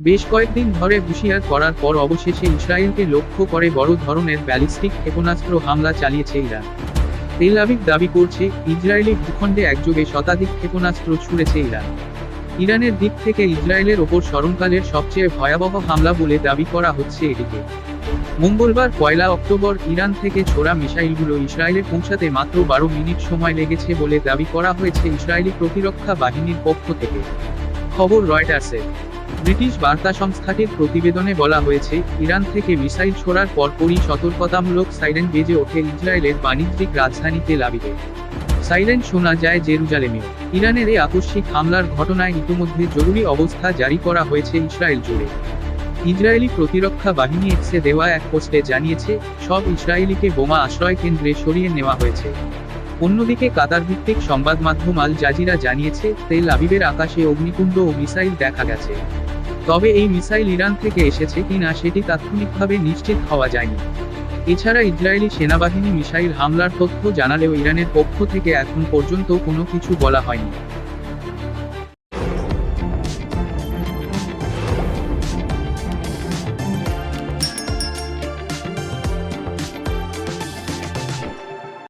বেশ কয়েকদিন ধরে হুঁশিয়ার করার পর অবশেষে ইসরায়েলকে লক্ষ্য করে বড় ধরনের ব্যালিস্টিক ক্ষেপণাস্ত্র হামলা চালিয়েছে ইরান। তেল আবিব দাবি করছে, ইসরায়েলি ভূখণ্ডে একযোগে শতাধিক ক্ষেপণাস্ত্র ছুড়েছে ইরান। ইরানের দিক থেকে ইসরায়েলের ওপর স্মরণকালের সবচেয়ে ভয়াবহ হামলা বলে দাবি করা হচ্ছে এটিকে মঙ্গলবার পয়লা অক্টোবর ইরান থেকে ছোড়া মিসাইলগুলো ইসরায়েলে পৌঁছাতে মাত্র বারো মিনিট সময় লেগেছে বলে দাবি করা হয়েছে ইসরায়েলি প্রতিরক্ষা বাহিনীর পক্ষ থেকে। খবর রয়টার্সের। ব্রিটিশ বার্তা সংস্থাটির প্রতিবেদনে বলা হয়েছে, ইরান থেকে মিসাইল ছোড়ার পরপরই সতর্কতামূলক সাইরেন বেজে ওঠে ইসরায়েলের বাণিজ্যিক রাজধানী তেল আবিবে সাইরেন শোনা যায় জেরুজালেমেও ইরানের এই আকস্মিক হামলার ঘটনায় ইতিমধ্যে জরুরি অবস্থা জারি করা হয়েছে ইসরায়েল জুড়ে। ইসরায়েলি প্রতিরক্ষা বাহিনী এক্সে দেওয়া এক পোস্টে জানিয়েছে, সব ইসরায়েলিকে বোমা আশ্রয় কেন্দ্রে সরিয়ে নেওয়া হয়েছে। অন্যদিকে কাতার ভিত্তিক সংবাদ মাধ্যম আল জাজিরা জানিয়েছে, তেল আবিবের আকাশে অগ্নিকুণ্ড ও মিসাইল দেখা গেছে। তবে এই মিসাইল ইরান থেকে এসেছে কিনা সেটি তাৎক্ষণিকভাবে নিশ্চিত হওয়া যায়নি। এছাড়া ইসরায়েলি সেনাবাহিনী মিসাইল হামলার তথ্য জানালেও ইরানের পক্ষ থেকে এখন পর্যন্ত কোনো কিছু বলা হয়নি।